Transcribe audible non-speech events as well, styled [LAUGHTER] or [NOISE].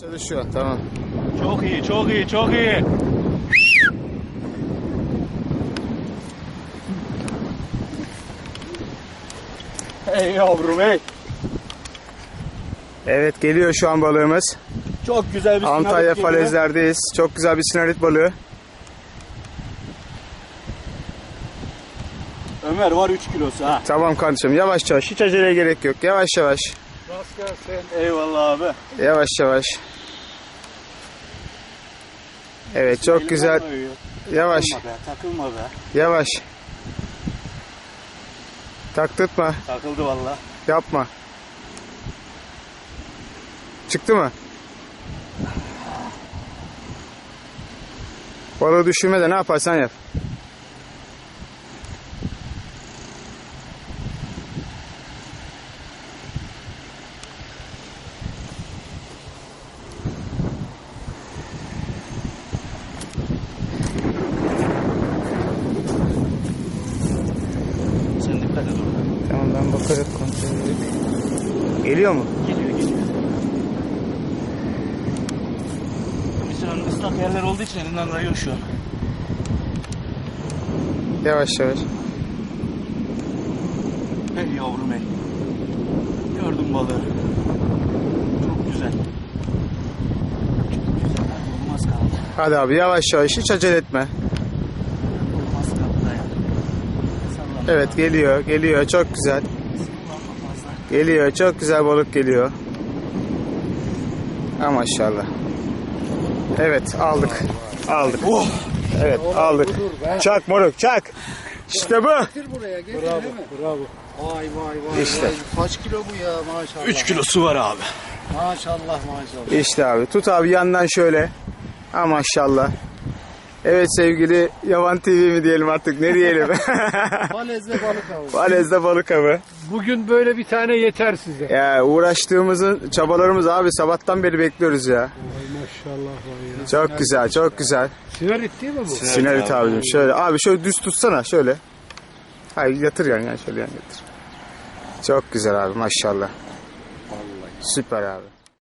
Çalışıyor tamam. Çok iyi, çok iyi, çok iyi. Ey yavrum ey. Evet geliyor şu an balığımız. Çok güzel bir Antalya sinarit geliyor. falezlerdeyiz. Çok güzel bir sinarit balığı. Ömer var 3 kilosu ha. Tamam kardeşim yavaş yavaş hiç aceleye gerek yok. Yavaş yavaş. Rast gelsin. Eyvallah abi. Yavaş yavaş. Evet çok güzel. Yavaş Takılma be, takılma be. yavaş. Taktırtma. Takıldı valla. Yapma. Çıktı mı? Balığı düşürme de ne yaparsan yap. Bakarım kontrol. Geliyor mu? Geliyor, geliyor. Mesela ıslak yerler olduğu için elinden kayıyor şu an. Yavaş yavaş. Ey yavrum ey. Gördüm balığı. Çok güzel. Çok güzel. Olmaz kaldı. Hadi abi yavaş yavaş hiç acele etme. Olmaz kaldı dayan. Evet geliyor geliyor çok güzel. Geliyor çok güzel balık geliyor. Ha maşallah. Evet aldık. Aldık. Oh! Evet aldık. Çak moruk çak. İşte bu. buraya getir bravo, değil mi? Bravo. Vay vay vay. İşte. vay. Kaç kilo bu ya maşallah. 3 kilosu var abi. Maşallah maşallah. İşte abi tut abi yandan şöyle. Ha maşallah. Evet sevgili Yavan TV mi diyelim artık ne diyelim. [LAUGHS] Falezle balık avı. Falez'de balık avı. Bugün böyle bir tane yeter size. Ya uğraştığımızın çabalarımız abi sabahtan beri bekliyoruz ya. Vay maşallah vay ya. Çok güzel çok güzel. Siverit değil mi bu? Sinerit abicim şöyle. Abi şöyle düz tutsana şöyle. Hayır yatır yani, yani şöyle yani yatır. Çok güzel abi maşallah. Süper abi.